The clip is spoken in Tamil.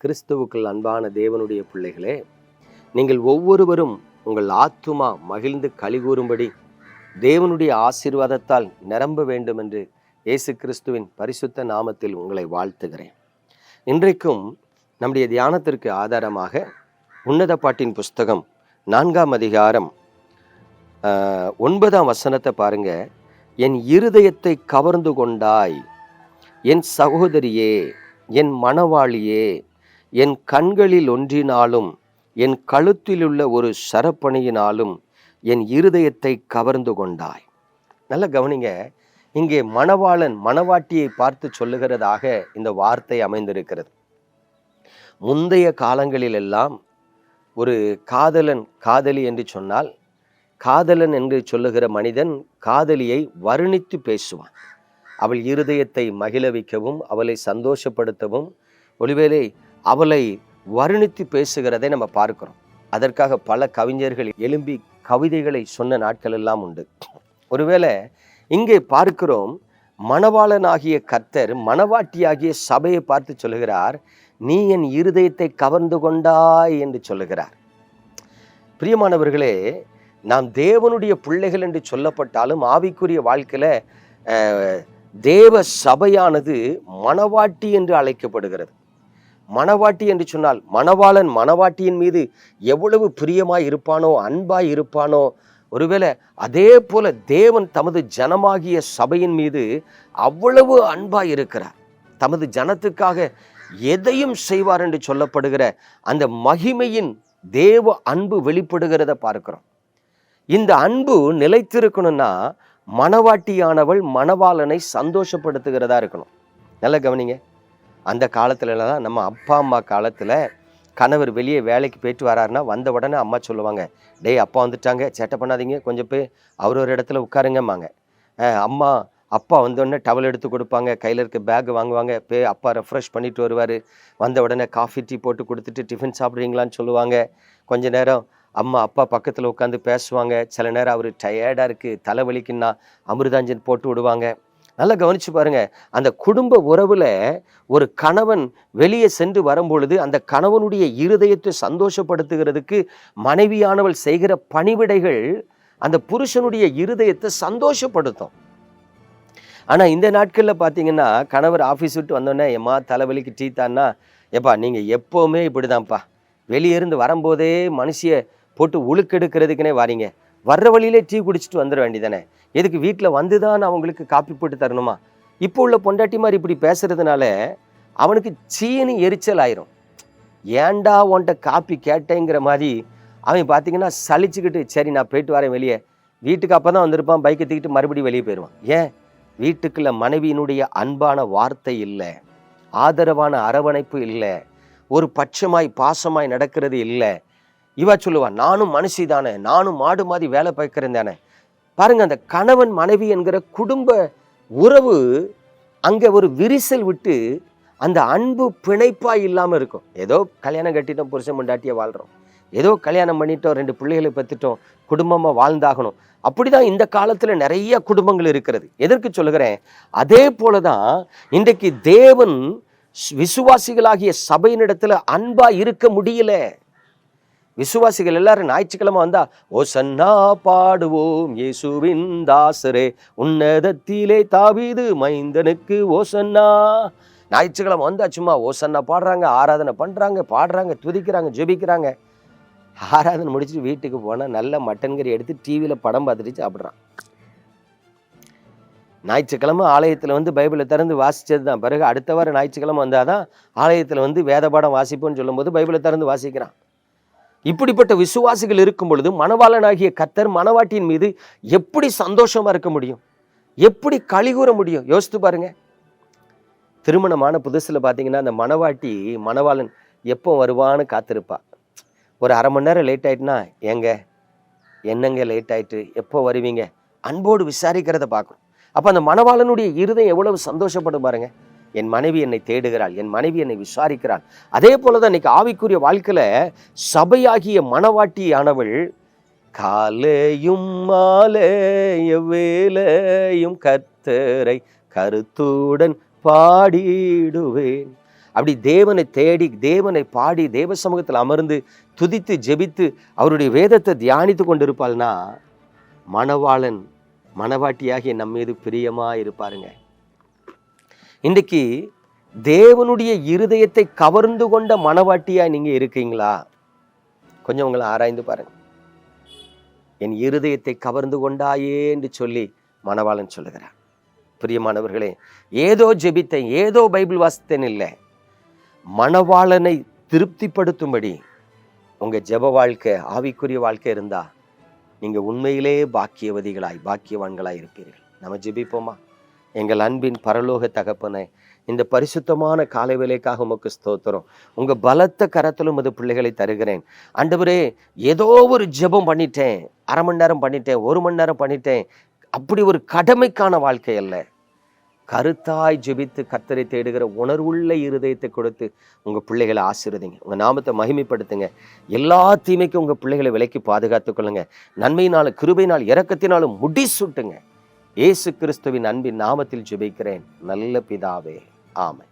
கிறிஸ்துவுக்குள் அன்பான தேவனுடைய பிள்ளைகளே நீங்கள் ஒவ்வொருவரும் உங்கள் ஆத்துமா மகிழ்ந்து கலிகூறும்படி தேவனுடைய ஆசீர்வாதத்தால் நிரம்ப வேண்டும் என்று இயேசு கிறிஸ்துவின் பரிசுத்த நாமத்தில் உங்களை வாழ்த்துகிறேன். இன்றைக்கும் நம்முடைய தியானத்திற்கு ஆதாரமாக உன்னத பாட்டின் புஸ்தகம் நான்காம் அதிகாரம் ஒன்பதாம் வசனத்தை பாருங்க. என் இருதயத்தை கவர்ந்து கொண்டாய் என் சகோதரியே என் மணவாளியே என் கண்களில் ஒன்றினாலும் என் கழுத்திலுள்ள ஒரு சரப்பணியினாலும் என் இருதயத்தை கவர்ந்து கொண்டாய். நல்ல கவனிங்க இங்கே மணவாளன் மணவாட்டியை பார்த்து சொல்லுகிறதாக இந்த வார்த்தை அமைந்திருக்கிறது. முந்தைய காலங்களிலெல்லாம் ஒரு காதலன் காதலி என்று சொன்னால் காதலன் என்று சொல்லுகிற மனிதன் காதலியை வர்ணித்து பேசுவான். அவள் இருதயத்தை மகிழ வைக்கவும் அவளை சந்தோஷப்படுத்தவும் ஒளிவேலை அவளை வர்ணித்து பேசுகிறதை நம்ம பார்க்கிறோம். அதற்காக பல கவிஞர்கள் எழும்பி கவிதைகளை சொன்ன நாட்கள் எல்லாம் உண்டு. ஒருவேளை இங்கே பார்க்கிறோம் மணவாளனாகிய கர்த்தர் மணவாட்டியாகிய சபையை பார்த்து சொல்லுகிறார் நீ என் இருதயத்தை கவர்ந்து கொண்டாய் என்று சொல்லுகிறார். பிரியமானவர்களே நாம் தேவனுடைய பிள்ளைகள் என்று சொல்லப்பட்டாலும் ஆவிக்குரிய வாழ்க்கையில அஹ், தேவ சபையானது மணவாட்டி என்று அழைக்கப்படுகிறது. மணவாட்டி என்று சொன்னால் மணவாளன் மணவாட்டியின் மீது எவ்வளவு பிரியமாய் இருப்பானோ அன்பாய் இருப்பானோ ஒருவேளை அதே போல தேவன் தமது ஜனமாகிய சபையின் மீது அவ்வளவு அன்பாய் இருக்கிறார். தமது ஜனத்துக்காக எதையும் செய்வார் என்று சொல்லப்படுகிற அந்த மகிமையின் தேவ அன்பு வெளிப்படுகிறத பார்க்கிறோம். இந்த அன்பு நிலைத்திருக்கணும்னா மணவாட்டியானவள் மணவாளனை சந்தோஷப்படுத்துகிறதா இருக்கணும். நல்லா கவனிங்க. அந்த காலத்துலலாம் தான் நம்ம அப்பா அம்மா காலத்தில் கணவர் வெளியே வேலைக்கு போயிட்டு வராருன்னா வந்த உடனே அம்மா சொல்லுவாங்க டேய் அப்பா வந்துட்டாங்க சேட்டை பண்ணாதீங்க கொஞ்சம் போய் அவர் ஒரு இடத்துல உட்காருங்கம்மாங்க. அம்மா அப்பா வந்தோடனே டவல் எடுத்து கொடுப்பாங்க கையில் இருக்க பேக் வாங்குவாங்க போய் அப்பா ரெஃப்ரெஷ் பண்ணிட்டு வருவார். வந்த உடனே காஃபி டீ போட்டு கொடுத்துட்டு டிஃபன் சாப்பிட்றீங்களான்னு சொல்லுவாங்க. கொஞ்ச நேரம் அம்மா அப்பா பக்கத்தில் உட்காந்து பேசுவாங்க. சில நேரம் அவர் டயர்டாக இருக்குது தலைவலிக்குன்னா அமிர்தாஞ்சன் போட்டு விடுவாங்க. நல்லா கவனிச்சு பாருங்க. அந்த குடும்ப உறவுல ஒரு கணவன் வெளியே சென்று வரும்பொழுது அந்த கணவனுடைய இருதயத்தை சந்தோஷப்படுத்துகிறதுக்கு மனைவியானவள் செய்கிற பணிவிடைகள் அந்த புருஷனுடைய இருதயத்தை சந்தோஷப்படுத்தும். ஆனா இந்த நாட்கள்ல பாத்தீங்கன்னா கணவர் ஆஃபீஸ் விட்டு வந்தோடனே எம்மா தலைவலிக்கு டீ தான்னா? எப்பா நீங்க எப்பவுமே இப்படிதான்ப்பா. வெளியே இருந்து வரும்போதே மனுஷிய போட்டு உழுக்கெடுக்கிறதுக்குனே வாரீங்க. வர்ற வழியிலே டீ குடிச்சிட்டு வந்துட வேண்டியதானே எதுக்கு வீட்டில் வந்து தான் அவங்களுக்கு காப்பி போட்டு தரணுமா? இப்போ உள்ள பொண்டாட்டி மாதிரி இப்படி பேசுறதுனால அவனுக்கு சீனி எரிச்சல் ஆயிரும். ஏன்டா உன்கிட்ட காப்பி கேட்டேங்கிற மாதிரி அவன் பார்த்தீங்கன்னா சலிச்சுக்கிட்டு சரி நான் போயிட்டு வரேன் வெளியே. வீட்டுக்கு அப்போ தான் வந்திருப்பான் பைக்கை தூக்கிட்டு மறுபடியும் வெளியே போயிடுவான். ஏன்? வீட்டுக்குள்ள மனைவியினுடைய அன்பான வார்த்தை இல்லை. ஆதரவான அரவணைப்பு இல்லை. ஒரு பட்சமாய் பாசமாய் நடக்கிறது இல்லை. இவ சொல்லுவா நானும் மனுஷி தானே நானும் மாடு மாதிரி வேலை பார்க்கிறேன் தானே. பாருங்க அந்த கணவன் மனைவி என்கிற குடும்ப உறவு அங்கே ஒரு விரிசல் விட்டு அந்த அன்பு பிணைப்பா இல்லாமல் இருக்கும். ஏதோ கல்யாணம் கட்டிட்டோம் புருஷன் முண்டாட்டியை வாழ்கிறோம் ஏதோ கல்யாணம் பண்ணிட்டோம் ரெண்டு பிள்ளைகளை பற்றிட்டோம் குடும்பமாக வாழ்ந்தாகணும். அப்படிதான் இந்த காலத்தில் நிறைய குடும்பங்கள் இருக்கிறது. எதற்கு சொல்லுகிறேன்? அதே போலதான் இன்றைக்கு தேவன் விசுவாசிகளாகிய சபையினிடத்தில் அன்பாக இருக்க முடியல. விசுவாசிகள் எல்லாரும் ஞாயிற்றுக்கிழமை வந்தா ஓசன்னா பாடுவோம் இயேசுவின் தாசரே உன்னதத்திலே தாவிது மைந்தனுக்கு ஓ சன்னா ஞாயிற்றுக்கிழமை வந்தா சும்மா ஓசன்னா பாடுறாங்க ஆராதனை பண்ணுறாங்க பாடுறாங்க துதிக்கிறாங்க ஜெபிக்கிறாங்க. ஆராதனை முடிச்சுட்டு வீட்டுக்கு போனால் நல்ல மட்டன் கறி எடுத்து டிவியில் படம் பார்த்துட்டு சாப்பிட்றான். ஞாயிற்றுக்கிழமை ஆலயத்தில் வந்து பைபிளை திறந்து வாசித்தது தான். பிறகு அடுத்த வாரம் ஞாயிற்றுக்கிழமை வந்தாதான் ஆலயத்தில் வந்து வேத பாடம் வாசிப்போம்னு சொல்லும்போது பைபிளை திறந்து வாசிக்கிறான். இப்படிப்பட்ட விசுவாசிகள் இருக்கும் பொழுது மணவாளனாகிய கத்தர் மணவாட்டியின் மீது எப்படி சந்தோஷமா இருக்க முடியும்? எப்படி கழிகூற முடியும்? யோசித்து பாருங்க. திருமணமான புதுசில் பார்த்தீங்கன்னா அந்த மணவாட்டி மணவாளன் எப்போ வருவான்னு காத்திருப்பா. ஒரு அரை மணி நேரம் லேட் ஆயிட்டுனா ஏங்க என்னங்க லேட் ஆயிட்டு? எப்போ வருவீங்க? அன்போடு விசாரிக்கிறத பார்க்கணும். அப்போ அந்த மணவாளனுடைய இருதயம் எவ்வளவு சந்தோஷப்படும் பாருங்கள் என் மனைவி என்னை தேடுகிறாள் என் மனைவி என்னை விசாரிக்கிறாள். அதே போல தான் இன்னைக்கு ஆவிக்குரிய வாழ்க்கையில் சபையாகிய மணவாட்டியானவள் காலையும் மாலைய வேலையும் கத்தரை கருத்துடன் பாடிடுவேன். அப்படி தேவனை தேடி தேவனை பாடி தேவ சமூகத்தில் அமர்ந்து துதித்து ஜெபித்து அவருடைய வேதத்தை தியானித்து கொண்டிருப்பாள்னா மணவாளன் மணவாட்டியாகிய நம்ம பிரியமாக இருப்பாருங்க இன்றைக்கு தேவனுடைய இருதயத்தை கவர்ந்து கொண்ட மணவாட்டியா நீங்கள் இருக்கீங்களா? கொஞ்சம் உங்களை ஆராய்ந்து பாருங்க. என் இருதயத்தை கவர்ந்து கொண்டாயே என்று சொல்லி மணவாளன் சொல்லுகிறார். பிரியமானவர்களே ஏதோ ஜெபித்தேன் ஏதோ பைபிள் வாசித்தேன் இல்லை. மணவாளனை திருப்திப்படுத்தும்படி உங்கள் ஜெப வாழ்க்கை ஆவிக்குரிய வாழ்க்கை இருந்தால் நீங்கள் உண்மையிலே பாக்கியவதிகளாய் பாக்கியவான்களாய் இருப்பீர்கள். நம்ம ஜெபிப்போமா? எங்கள் அன்பின் பரலோக தகப்பனை இந்த பரிசுத்தமான காலை வேலைக்காக உமக்கு ஸ்தோத்திரம். உங்கள் பலத்த கரத்திலும் அது பிள்ளைகளை தருகிறேன். அண்டவரே ஏதோ ஒரு ஜெபம் பண்ணிட்டேன். அரை மணி நேரம் பண்ணிட்டேன் ஒரு மணி நேரம் பண்ணிட்டேன். அப்படி ஒரு கடமைக்கான வாழ்க்கை அல்ல. கருத்தாய் ஜெபித்து கத்தரை தேடுகிற உணர்வுள்ள இருதயத்தை கொடுத்து உங்கள் பிள்ளைகளை ஆசிர்வதிங்க. உங்கள் நாமத்தை மகிமைப்படுத்துங்க. எல்லா தீமைக்கும் உங்கள் பிள்ளைகளை விலைக்கு பாதுகாத்து கொள்ளுங்க. நன்மையினாலும் கிருபையினால் இரக்கத்தினாலும் முடி சுட்டுங்க இயேசு கிறிஸ்துவின் அன்பின் நாமத்தில் ஜெபிக்கிறேன். நல்ல பிதாவே. ஆமை